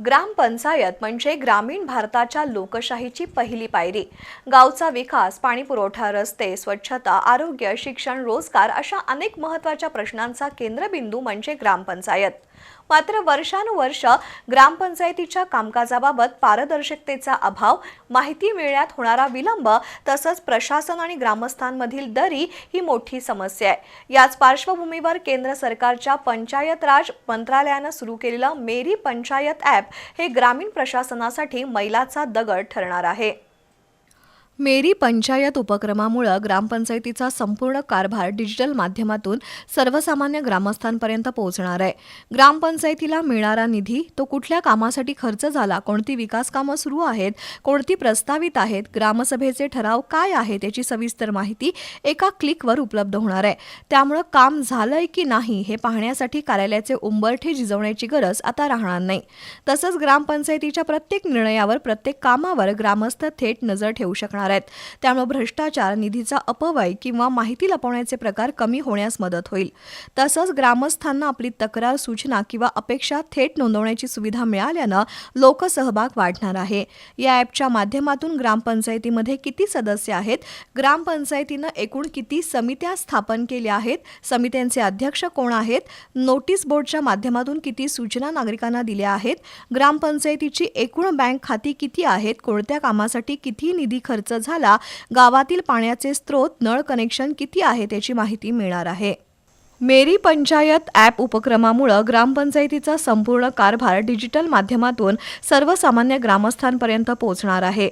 ग्रामपंचायत म्हणजे ग्रामीण भारताच्या लोकशाहीची पहिली पायरी. गावचा विकास पाणीपुरवठा रस्ते स्वच्छता आरोग्य शिक्षण रोजगार अशा अनेक महत्त्वाच्या प्रश्नांचा केंद्रबिंदू म्हणजे ग्रामपंचायत मात्र वर्षानुवर्ष ग्रामपंचायतीच्या कामकाजाबाबत पारदर्शकतेचा अभाव माहिती मिळण्यात होणारा विलंब तसंच प्रशासन आणि ग्रामस्थांमधील दरी ही मोठी समस्या आहे. याच पार्श्वभूमीवर केंद्र सरकारच्या पंचायत राज मंत्रालयानं सुरू केलेलं मेरी पंचायत ॲप हे ग्रामीण प्रशासनासाठी मैलाचा दगड ठरणार आहे. मेरी पंचायत उपक्रमामुळं ग्रामपंचायतीचा संपूर्ण कारभार डिजिटल माध्यमातून सर्वसामान्य ग्रामस्थांपर्यंत पोहोचणार आहे. ग्रामपंचायतीला मिळणारा निधी तो कुठल्या कामासाठी खर्च झाला कोणती विकास कामं सुरू आहेत कोणती प्रस्तावित आहेत ग्रामसभेचे ठराव काय आहेत याची सविस्तर माहिती एका क्लिकवर उपलब्ध होणार आहे. त्यामुळं काम झालंय की नाही हे पाहण्यासाठी कार्यालयाचे उंबरठे झिजवण्याची गरज आता राहणार नाही. तसंच ग्रामपंचायतीच्या प्रत्येक निर्णयावर प्रत्येक कामावर ग्रामस्थ थेट नजर ठेवू शकणार आहेत. त्यामुळे भ्रष्टाचार निधीचा अपव्यय किंवा माहिती लपवण्याचे प्रकार कमी होण्यास मदत होईल. तसंच ग्रामस्थांना आपली तक्रार सूचना किंवा अपेक्षा थेट नोंदवण्याची सुविधा मिळाल्यानं लोकसहभाग वाढणार आहे. या ॲपच्या माध्यमातून ग्रामपंचायतीमध्ये किती सदस्य आहेत? ग्रामपंचायतीनं एकूण किती समित्या स्थापन केल्या आहेत? समित्यांचे अध्यक्ष कोण आहेत? नोटीस बोर्डच्या माध्यमातून किती सूचना नागरिकांना दिल्या आहेत? ग्रामपंचायतीची एकूण बँक खाती किती आहेत? कोणत्या कामासाठी किती निधी खर्च खर्च झाला गावातील पाण्याचे स्रोत नळ कनेक्शन किती आहे त्याची माहिती मिळणार आहे. मेरी पंचायत ॲप उपक्रमामुळं ग्रामपंचायतीचा संपूर्ण कारभार डिजिटल माध्यमातून सर्वसामान्य ग्रामस्थांपर्यंत पोहोचणार आहे.